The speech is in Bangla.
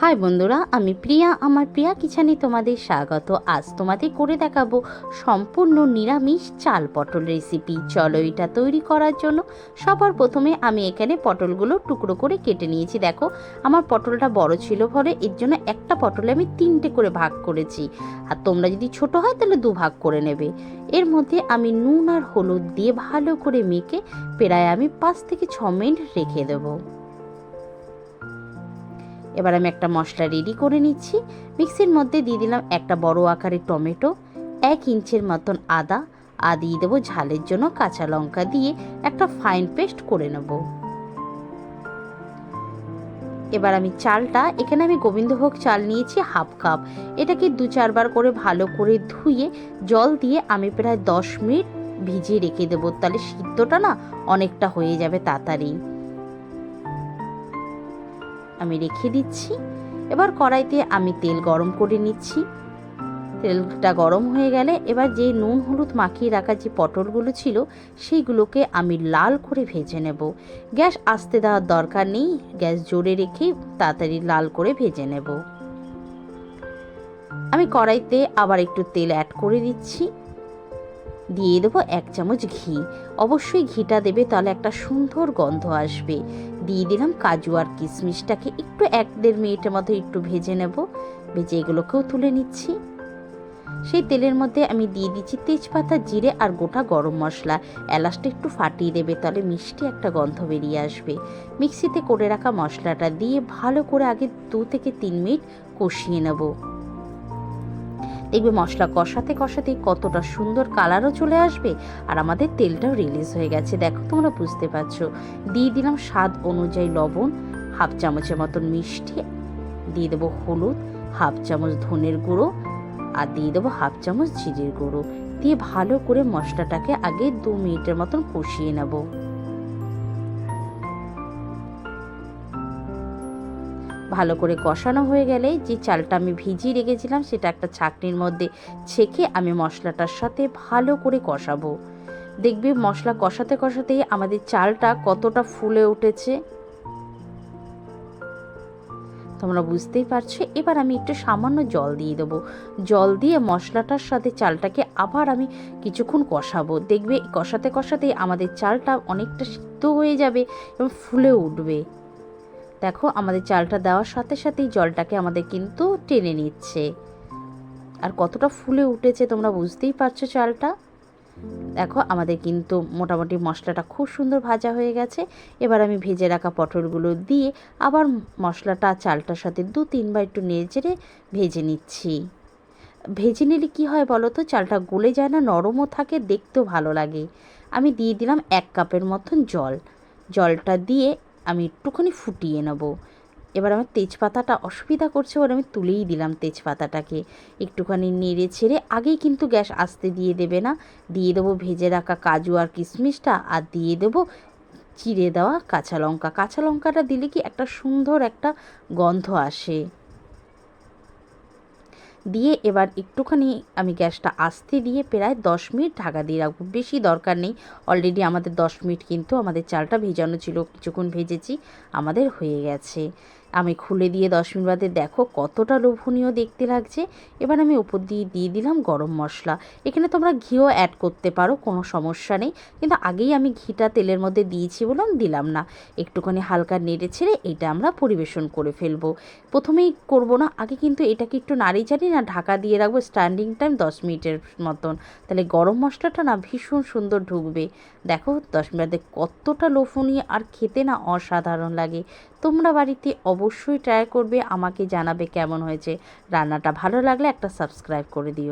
হাই বন্ধুরা, আমি প্রিয়া। আমার প্রিয়া কিচানে তোমাদের স্বাগত। আজ তোমাদের করে দেখাবো সম্পূর্ণ নিরামিষ চাল পটল রেসিপি চলো এটা তৈরি করার জন্য সবার প্রথমে আমি এখানে পটলগুলো টুকরো করে কেটে নিয়েছি। দেখো, আমার পটলটা বড় ছিল ফলে এর জন্য একটা পটলে আমি তিনটে করে ভাগ করেছি। আর তোমরা যদি ছোট হয় তাহলে দু ভাগ করে নেবে। এর মধ্যে আমি নুন আর হলুদ দিয়ে ভালো করে মেখে প্রায় আমি পাঁচ থেকে ছ মিনিট রেখে দেবো। এবার আমি একটা মশলা রেডি করে নিচ্ছি। মিক্সির মধ্যে দিয়ে দিলাম একটা বড় আকারের টমেটো, এক ইঞ্চের মতন আদা, আর দিয়ে দেবো ঝালের জন্য কাঁচা লঙ্কা দিয়ে একটা ফাইন পেস্ট করে নেব। এবার আমি চালটা, এখানে আমি গোবিন্দভোগ চাল নিয়েছি হাফ কাপ এটাকে দু চারবার করে ভালো করে ধুয়ে, জল দিয়ে আমি প্রায় দশ মিনিট ভিজিয়ে রেখে দেবো। তাহলে সিদ্ধটা না অনেকটা হয়ে যাবে তাড়াতাড়ি। আমি রেখে দিচ্ছি। এবার কড়াইতে আমি তেল গরম করে নিচ্ছি। তেলটা গরম হয়ে গেলে এবার যে নুন হলুদ মাখিয়ে রাখা যে পটলগুলো ছিল, সেইগুলোকে আমি লাল করে ভেজে নেব। গ্যাস আস্তে দেওয়ার দরকার নেই, গ্যাস জোরে রেখে তাড়াতাড়ি লাল করে ভেজে নেব। আমি কড়াইতে আবার একটু তেল অ্যাড করে দিচ্ছি। দিয়ে দেবো এক চামচ ঘি। অবশ্যই ঘিটা দেবে, তাহলে একটা সুন্দর গন্ধ আসবে। দিয়ে দিলাম কাজু আর কিশমিশটাকে একটু এক দেড় মিনিটের মতো একটু ভেজে নেব। ভেজে এগুলোকেও তুলে নিচ্ছি। সেই তেলের মধ্যে আমি দিয়ে দিচ্ছি তেজপাতা, জিরে আর গোটা গরম মশলা। এলাচটা একটু ফাটিয়ে দেবে, তাহলে মিষ্টি একটা গন্ধ বেরিয়ে আসবে। মিক্সিতে করে রাখা মশলাটা দিয়ে ভালো করে আগে দু থেকে তিন মিনিট কষিয়ে নেব। দেখবে মশলা কষাতে কষাতে কতটা সুন্দর কালারও চলে আসবে আর আমাদের তেলটাও রিলিজ হয়ে গেছে। দেখো, তোমরা বুঝতে পারছ। দিয়ে দিলাম স্বাদ অনুযায়ী লবণ, হাফ চামচের মতন মিষ্টি, দিয়ে দেবো হলুদ, হাফ চামচ ধনের গুঁড়ো আর দিয়ে দেবো হাফ চামচ জিরের গুঁড়ো। দিয়ে ভালো করে মশলাটাকে আগে দু মিনিটের মতন কষিয়ে নেব। ভালো করে কষানো হয়ে গেলে যে চালটা আমি ভিজিয়ে রেখেছিলাম সেটা একটা ছাকনির মধ্যে ছেঁকে আমি মশলাটার সাথে ভালো করে কষাবো। দেখবে মশলা কষাতে কষাতেই আমাদের চালটা কতটা ফুলে উঠেছে। তোমরা বুঝতেই পারছ, এবার আমি একটু সামান্য জল দিয়ে দেবো। জল দিয়ে মশলাটার সাথে চালটাকে আবার আমি কিছুক্ষণ কষাবো। দেখবে কষাতে কষাতে আমাদের চালটা অনেকটা সিদ্ধ হয়ে যাবে এবং ফুলে উঠবে। দেখো, আমাদের চালটা দেওয়ার সাথে সাথেই জলটাকে আমাদের কিন্তু টেনে নিচ্ছে। আর কতটা ফুলে উঠেছে তোমরা বুঝতেই পারছ চালটা? দেখো, আমাদের কিন্তু মোটামুটি মশলাটা খুব সুন্দর ভাজা হয়ে গেছে। এবার আমি ভেজে রাখা পটলগুলো দিয়ে আবার মশলাটা চালটার সাথে দু তিনবার একটু নেড়ে ভেজে নিচ্ছি। ভেজে নিলে কী হয় বলো তো, চালটা গলে যায় না, নরমও থাকে, দেখতেও ভালো লাগে। আমি দিয়ে দিলাম এক কাপের মতন জল। জলটা দিয়ে আমি একটুখানি ফুটিয়ে নেব। এবার আমার তেজপাতাটা অসুবিধা করছে ওর আমি তুলেই দিলাম তেজপাতাটাকে। একটুখানি নেড়ে ছেড়ে আগেই কিন্তু গ্যাস আসতে দিয়ে দেবে না। দিয়ে দেবো ভেজে রাখা কাজু আর কিশমিশটা আর দিয়ে দেবো চিড়ে দেওয়া কাঁচা লঙ্কা। কাঁচা লঙ্কাটা দিলে কি একটা সুন্দর একটা গন্ধ আসে। দিয়ে এবার একটুখানি আমি গ্যাসটা আস্তে দিয়ে প্রায় দশ মিনিট ঢাকা দিয়ে রাখব। বেশি দরকার নেই। অলরেডি আমাদের দশ মিনিট কিন্তু আমাদের চালটা ভেজানো ছিল। কিছুক্ষণ ভেজেছি। আমাদের হয়ে গেছে। আমি খুলে দিয়ে দশ মিনিট বাদে দেখো কতটা লোভনীয় দেখতে লাগছে। এবার আমি উপর দিয়ে দিয়ে দিলাম গরম মশলা। এখানে তোমরা ঘিও অ্যাড করতে পারো, কোনো সমস্যা নেই। কিন্তু আগেই আমি ঘিটা তেলের মধ্যে দিয়েছি বললাম দিলাম না। একটুখানি হালকা নেড়ে ছেড়ে এটা আমরা পরিবেশন করে ফেলব। প্রথমেই করব না, আগে কিন্তু এটাকে একটু নাড়ি চাড়ি না ঢাকা দিয়ে রাখব স্ট্যান্ডিং টাইম দশ মিনিটের মতন। তাহলে গরম মশলাটা না ভীষণ সুন্দর ঢুকবে। দেখো দশ মিনিটে কতটা লোফনীয় আর খেতে না অসাধারণ লাগে। তোমরা বাড়িতে অবশ্যই ট্রাই করবে আমাকে জানাবে কেমন হয়েছে। রান্নাটা ভালো লাগলে একটা সাবস্ক্রাইব করে দিও।